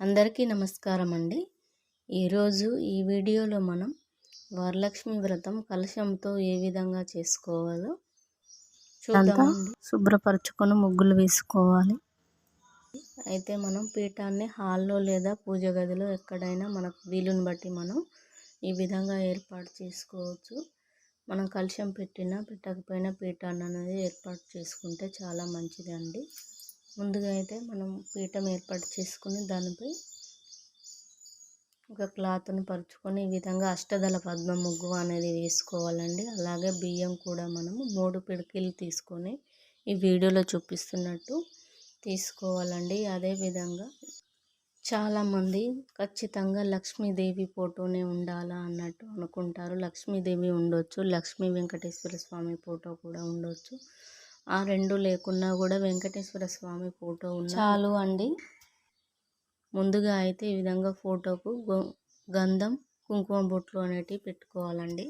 అందరికీ నమస్కారం అండి ఈరోజు ఈ వీడియోలో మనం వరలక్ష్మి వ్రతం కలశంతో ఏ విధంగా చేసుకోవాలో చూద్దామండి. శుభ్రపరచుకొని ముగ్గులు వేసుకోవాలి. అయితే మనం పీఠాన్ని హాల్లో లేదా పూజ గదిలో ఎక్కడైనా మనకు వీలుని బట్టి మనం ఈ విధంగా ఏర్పాటు చేసుకోవచ్చు. మనం కలశం పెట్టినా పెట్టకపోయినా పీఠాన్ని అనేది ఏర్పాటు చేసుకుంటే చాలా మంచిది అండి ముందుగా అయితే మనం పీఠం ఏర్పాటు చేసుకుని దానిపై ఒక క్లాత్ను పరుచుకొని ఈ విధంగా అష్టదళ పద్మ ముగ్గు అనేది వేసుకోవాలండి. అలాగే బియ్యం కూడా మనము మూడు పిడికిలు తీసుకొని ఈ వీడియోలో చూపిస్తున్నట్టు తీసుకోవాలండి. అదేవిధంగా చాలామంది ఖచ్చితంగా లక్ష్మీదేవి ఫోటోనే ఉండాలా అన్నట్టు అనుకుంటారు. లక్ష్మీదేవి ఉండొచ్చు లక్ష్మీ వెంకటేశ్వర స్వామి ఫోటో కూడా ఉండొచ్చు. ఆ రెండు లేకున్నా కూడా వెంకటేశ్వర స్వామి ఫోటో ఉన్న చాలు అండి. ముందుగా అయితే ఈ విధంగా ఫోటోకు గంధం కుంకుమ బొట్లు అనేటివి పెట్టుకోవాలండి.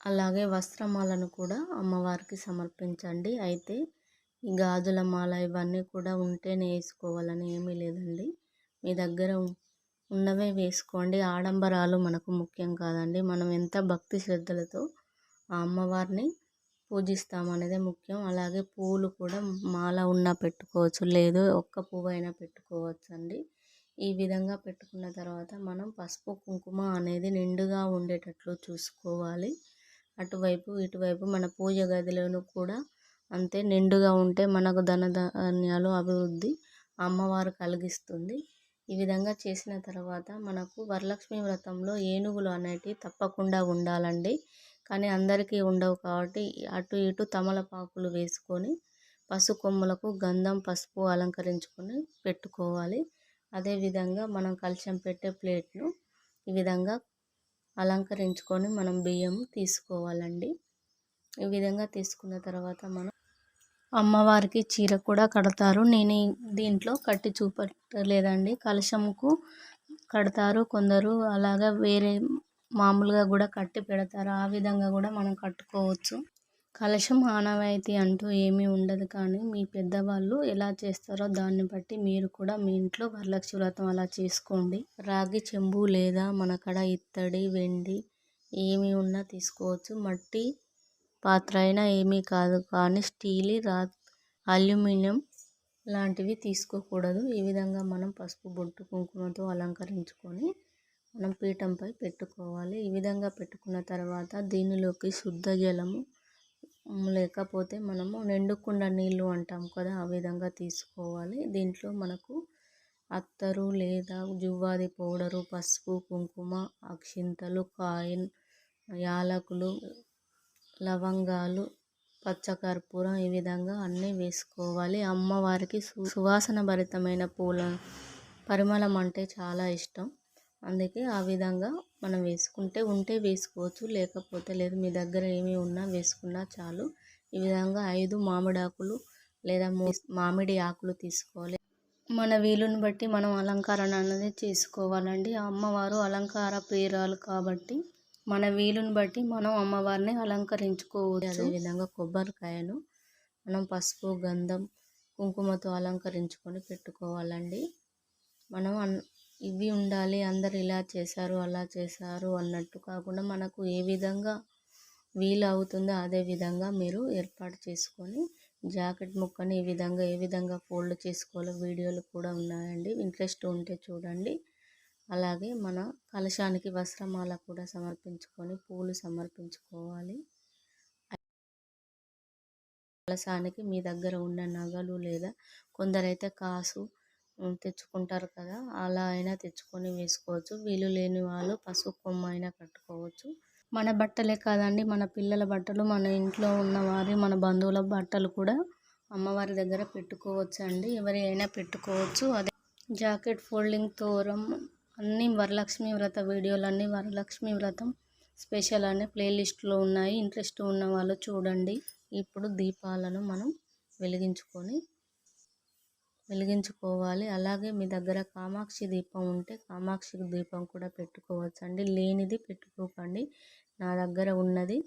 అలాగే వస్త్రమాలను కూడా అమ్మవారికి సమర్పించండి. అయితే ఈ గాజుల మాల ఇవన్నీ కూడా ఉంటేనే వేసుకోవాలని ఏమీ లేదండి. మీ దగ్గర ఉన్నవే వేసుకోండి. ఆడంబరాలు మనకు ముఖ్యం కాదండి. మనం ఎంత భక్తి శ్రద్ధలతో ఆ అమ్మవారిని పూజిస్తాం అనేది ముఖ్యం. అలాగే పువ్వులు కూడా మాల ఉన్నా పెట్టుకోవచ్చు లేదు ఒక్క పువ్వు అయినా పెట్టుకోవచ్చు అండి ఈ విధంగా పెట్టుకున్న తర్వాత మనం పసుపు కుంకుమ అనేది నిండుగా ఉండేటట్లు చూసుకోవాలి. అటువైపు ఇటువైపు మన పూజ గదిలోనూ కూడా అంతే నిండుగా ఉంటే మనకు ధనధాన్యాలు అభివృద్ధి అమ్మవారు కలిగిస్తుంది. ఈ విధంగా చేసిన తర్వాత మనకు వరలక్ష్మి వ్రతంలో ఏనుగులు అనేటివి తప్పకుండా ఉండాలండి. కానీ అందరికీ ఉండవు కాబట్టి అటు ఇటు తమలపాకులు వేసుకొని పసుకొమ్మలకు గంధం పసుపు అలంకరించుకొని పెట్టుకోవాలి. అదేవిధంగా మనం కలశం పెట్టే ప్లేట్ను ఈ విధంగా అలంకరించుకొని మనం బియ్యం తీసుకోవాలండి. ఈ విధంగా తీసుకున్న తర్వాత మనం అమ్మవారికి చీర కూడా కడతారు. నేను దీంట్లో కట్టి చూపట్లేదండి. కలశంకు కడతారు కొందరు. అలాగా వేరే మామూలుగా కూడా కట్టి పెడతారు. ఆ విధంగా కూడా మనం కట్టుకోవచ్చు. కలశం ఆనవాయితీ అంటూ ఏమీ ఉండదు కానీ మీ పెద్దవాళ్ళు ఎలా చేస్తారో దాన్ని బట్టి మీరు కూడా మీ ఇంట్లో వరలక్ష్మి వ్రతం అలా చేసుకోండి. రాగి చెంబు లేదా మనకడ ఇత్తడి వెండి ఏమి ఉన్నా తీసుకోవచ్చు. మట్టి పాత్ర అయినా ఏమీ కాదు కానీ స్టీల్ రా అల్యూమినియం లాంటివి తీసుకోకూడదు. ఈ విధంగా మనం పసుపు బొట్టు కుంకుమతో అలంకరించుకొని మనం పీఠంపై పెట్టుకోవాలి. ఈ విధంగా పెట్టుకున్న తర్వాత దీనిలోకి శుద్ధ జలము లేకపోతే మనము నిండుకుండా నీళ్ళు అంటాం కదా ఆ విధంగా తీసుకోవాలి. దీంట్లో మనకు అత్తరు లేదా జువ్వాది పౌడరు పసుపు కుంకుమ అక్షింతలు కాయిన్ యాలకులు లవంగాలు పచ్చకర్పూరం ఈ విధంగా అన్నీ వేసుకోవాలి. అమ్మవారికి సువాసన భరితమైన పూల పరిమళం అంటే చాలా ఇష్టం. అందుకే ఆ విధంగా మనం వేసుకుంటే ఉంటే వేసుకోవచ్చు లేకపోతే లేదు మీ దగ్గర ఏమి ఉన్నా వేసుకున్నా చాలు. ఈ విధంగా ఐదు మామిడి ఆకులు లేదా మామిడి ఆకులు తీసుకోవాలి. మన వీలుని బట్టి మనం అలంకరణ అనేది చేసుకోవాలండి. అమ్మవారు అలంకార ప్రియురాలు కాబట్టి మన వీలుని బట్టి మనం అమ్మవారిని అలంకరించుకోవచ్చు. అదేవిధంగా కొబ్బరికాయను మనం పసుపు గంధం కుంకుమతో అలంకరించుకొని పెట్టుకోవాలండి. మనం ఇవి ఉండాలి అందరు ఇలా చేశారు అలా చేశారు అన్నట్టు కాకుండా మనకు ఏ విధంగా వీలు అవుతుందో అదే విధంగా మీరు ఏర్పాటు చేసుకొని జాకెట్ ముక్కని ఈ విధంగా ఏ విధంగా ఫోల్డ్ చేసుకోవాలో వీడియోలు కూడా ఉన్నాయండి. ఇంట్రెస్ట్ ఉంటే చూడండి. అలాగే మన కలశానికి వస్త్రమాల కూడా సమర్పించుకొని పూలు సమర్పించుకోవాలి. కలశానికి మీ దగ్గర ఉన్న నగలు లేదా కొందరైతే కాసు తెచ్చుకుంటారు కదా అలా అయినా తెచ్చుకొని వేసుకోవచ్చు. వీలు లేని వాళ్ళు పసుపు కొమ్మ అయినా కట్టుకోవచ్చు. మన బట్టలే కాదండి మన పిల్లల బట్టలు మన ఇంట్లో ఉన్నవారి మన బంధువుల బట్టలు కూడా అమ్మవారి దగ్గర పెట్టుకోవచ్చు అండి ఎవరి అయినా పెట్టుకోవచ్చు. అదే జాకెట్ ఫోల్డింగ్ తోరం అన్నీ వరలక్ష్మి వ్రత వీడియోలన్నీ వరలక్ష్మి వ్రతం స్పెషల్ అనే ప్లేలిస్ట్లో ఉన్నాయి. ఇంట్రెస్ట్ ఉన్న వాళ్ళు చూడండి. ఇప్పుడు దీపాలను మనం వెలిగించుకొని వెలిగించుకోవాలి. అలాగే మీ దగ్గర కామాక్షి దీపం ఉంటే కామాక్షి దీపం కూడా పెట్టుకోవచ్చు అండి లేనిది పెట్టుకోకండి. నా దగ్గర ఉన్నది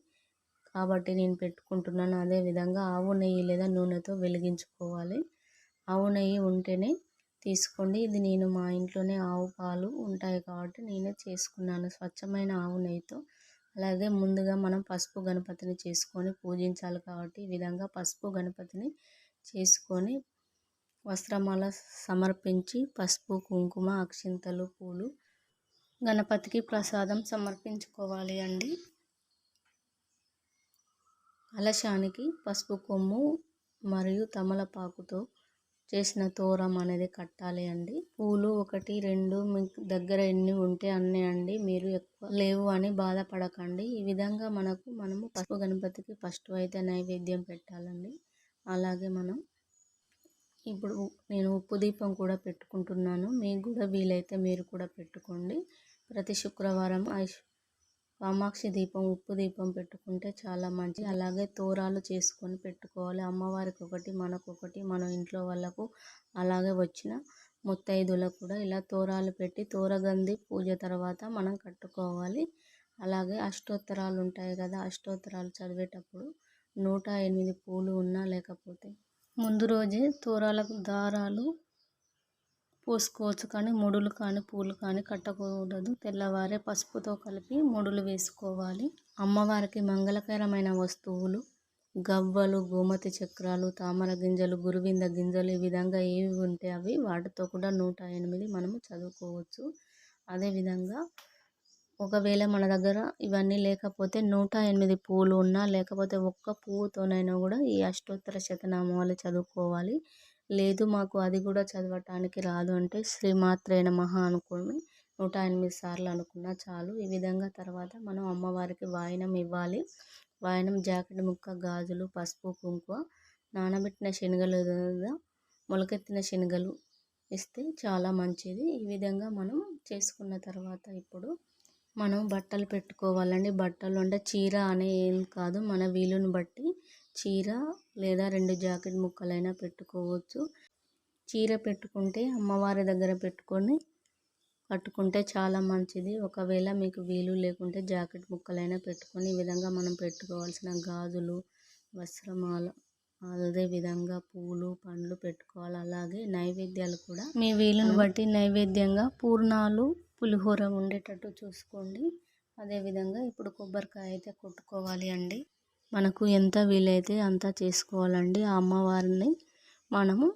కాబట్టి నేను పెట్టుకుంటున్నాను. అదేవిధంగా ఆవు నెయ్యి లేదా నూనెతో వెలిగించుకోవాలి. ఆవు నెయ్యి ఉంటేనే తీసుకోండి. ఇది నేను మా ఇంట్లోనే ఆవు పాలు ఉంటాయి కాబట్టి నేనే చేసుకున్నాను స్వచ్ఛమైన ఆవు నెయ్యితో. అలాగే ముందుగా మనం పసుపు గణపతిని చేసుకొని పూజించాలి కాబట్టి ఈ విధంగా పసుపు గణపతిని చేసుకొని వస్త్రమాల సమర్పించి పసుపు కుంకుమ అక్షింతలు పూలు గణపతికి ప్రసాదం సమర్పించుకోవాలి అండి. కలశానికి పసుపు కొమ్ము మరియు తమలపాకుతో చేసిన తోరం అనేది కట్టాలి అండి. పూలు ఒకటి రెండు మీ దగ్గర ఎన్ని ఉంటే అన్నీ అండి. మీరు ఎక్కువ లేవు అని బాధపడకండి. ఈ విధంగా మనకు మనము పసుపు గణపతికి ఫస్ట్ అయితే నైవేద్యం పెట్టాలండి. అలాగే మనం ఇప్పుడు నేను ఉప్పు దీపం కూడా పెట్టుకుంటున్నాను. మీకు కూడా వీలైతే మీరు కూడా పెట్టుకోండి. ప్రతి శుక్రవారం ఐష్ కామాక్షి దీపం ఉప్పు దీపం పెట్టుకుంటే చాలా మంచి అలాగే తోరాలు చేసుకొని పెట్టుకోవాలి. అమ్మవారికి ఒకటి మనకు ఒకటి మన ఇంట్లో వాళ్ళకు అలాగే వచ్చిన ముత్తైదులకు కూడా ఇలా తోరాలు పెట్టి తోరగంది పూజ తర్వాత మనం కట్టుకోవాలి. అలాగే అష్టోత్తరాలు ఉంటాయి కదా అష్టోత్తరాలు చదివేటప్పుడు నూట ఎనిమిది పూలు ఉన్నా లేకపోతే ముందు రోజే తోరాలకు దారాలు పోసుకోవచ్చు కానీ ముడులు కానీ పూలు కానీ కట్టకూడదు. తెల్లవారే పసుపుతో కలిపి ముడులు వేసుకోవాలి. అమ్మవారికి మంగళకరమైన వస్తువులు గవ్వలు గోమతి చక్రాలు తామర గింజలు గురువింద గింజలు ఈ విధంగా ఏవి ఉంటే అవి వాటితో కూడా నూట ఎనిమిది మనము చదువుకోవచ్చు. అదేవిధంగా ఒకవేళ మన దగ్గర ఇవన్నీ లేకపోతే నూట ఎనిమిది పూలు ఉన్నా లేకపోతే ఒక్క పువ్వుతోనైనా కూడా ఈ అష్టోత్తర శతనామాలు చదువుకోవాలి. లేదు మాకు అది కూడా చదవటానికి రాదు అంటే శ్రీమాత్రే నమః అనుకుని నూట ఎనిమిది సార్లు అనుకున్నా చాలు. ఈ విధంగా తర్వాత మనం అమ్మవారికి వాయనం ఇవ్వాలి. వాయనం జాకెట్ ముక్క గాజులు పసుపు కుంకుమ నానబెట్టిన శనగలు మొలకెత్తిన శనగలు ఇస్తే చాలా మంచిది. ఈ విధంగా మనం చేసుకున్న తర్వాత ఇప్పుడు మనం బట్టలు పెట్టుకోవాలండి. బట్టలు అంటే చీర అనే ఏం కాదు. మన వీలుని బట్టి చీర లేదా రెండు జాకెట్ ముక్కలైనా పెట్టుకోవచ్చు. చీర పెట్టుకుంటే అమ్మవారి దగ్గర పెట్టుకొని కట్టుకుంటే చాలా మంచిది. ఒకవేళ మీకు వీలు లేకుంటే జాకెట్ ముక్కలైనా పెట్టుకొని ఈ విధంగా మనం పెట్టుకోవాల్సిన గాజులు వస్త్రమాల అదే విధంగా పూలు పండ్లు పెట్టుకోవాలి. అలాగే నైవేద్యాలు కూడా మీ వీలుని బట్టి నైవేద్యంగా పూర్ణాలు పులిహోర ఉండేటట్టు చూసుకోండి. అదేవిధంగా ఇప్పుడు కొబ్బరికాయ అయితే కొట్టుకోవాలి అండి. మనకు ఎంత వీలైతే అంత చేసుకోవాలండి. ఆ అమ్మవారిని మనము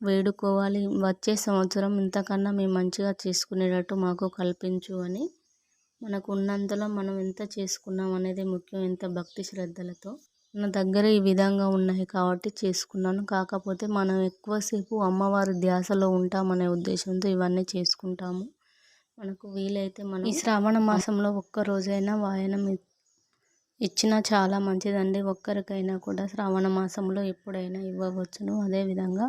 వేడుకోవాలి. వచ్చే సంవత్సరం ఇంతకన్నా మేము మంచిగా చేసుకునేటట్టు మాకు కల్పించు అని మనకు ఉన్నంతలో మనం ఎంత చేసుకున్నాం అనేది ముఖ్యం. ఎంత భక్తి శ్రద్ధలతో మన దగ్గర ఈ విధంగా ఉన్నాయి కాబట్టి చేసుకున్నాను. కాకపోతే మనం ఎక్కువసేపు అమ్మవారి ధ్యాసలో ఉంటామనే ఉద్దేశంతో ఇవన్నీ చేసుకుంటాము. మనకు వీలైతే మనం ఈ శ్రావణ మాసంలో ఒక్క రోజైనా వాయనం ఇచ్చినా చాలా మంచిదండి. ఒక్కరికైనా కూడా శ్రావణ మాసంలో ఎప్పుడైనా ఇవ్వవచ్చును. అదేవిధంగా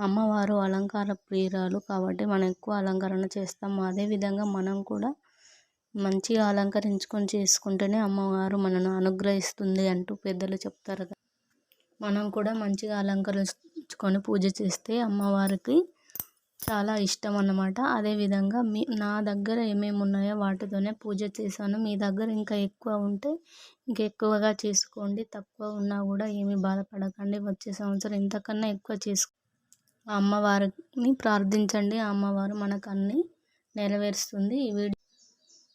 అమ్మవారు అలంకార ప్రియురాలు కాబట్టి మనం ఎక్కువ అలంకరణ చేస్తాము అదేవిధంగా మనం కూడా మంచిగా అలంకరించుకొని చేసుకుంటేనే అమ్మవారు మనను అనుగ్రహిస్తుంది అంటూ పెద్దలు చెప్తారు మనం కూడా మంచిగా అలంకరించుకొని పూజ చేస్తే అమ్మవారికి చాలా ఇష్టం అన్నమాట. అదేవిధంగా మీ నా దగ్గర ఏమేమి ఉన్నాయో వాటితోనే పూజ చేశాను. మీ దగ్గర ఇంకా ఎక్కువ ఉంటే ఇంకెక్కువగా చేసుకోండి. తక్కువ ఉన్నా కూడా ఏమీ బాధపడకండి. వచ్చే సంవత్సరం ఇంతకన్నా ఎక్కువ చేసుకో అమ్మవారిని ప్రార్థించండి. ఆ అమ్మవారు మనకు అన్నీ నెరవేరుస్తుంది. ఈ వీడియో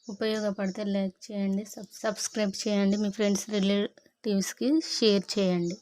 ఉపయోగపడితే లైక్ చేయండి సబ్ సబ్స్క్రైబ్ చేయండి. మీ ఫ్రెండ్స్ రిలేటివ్స్కి షేర్ చేయండి.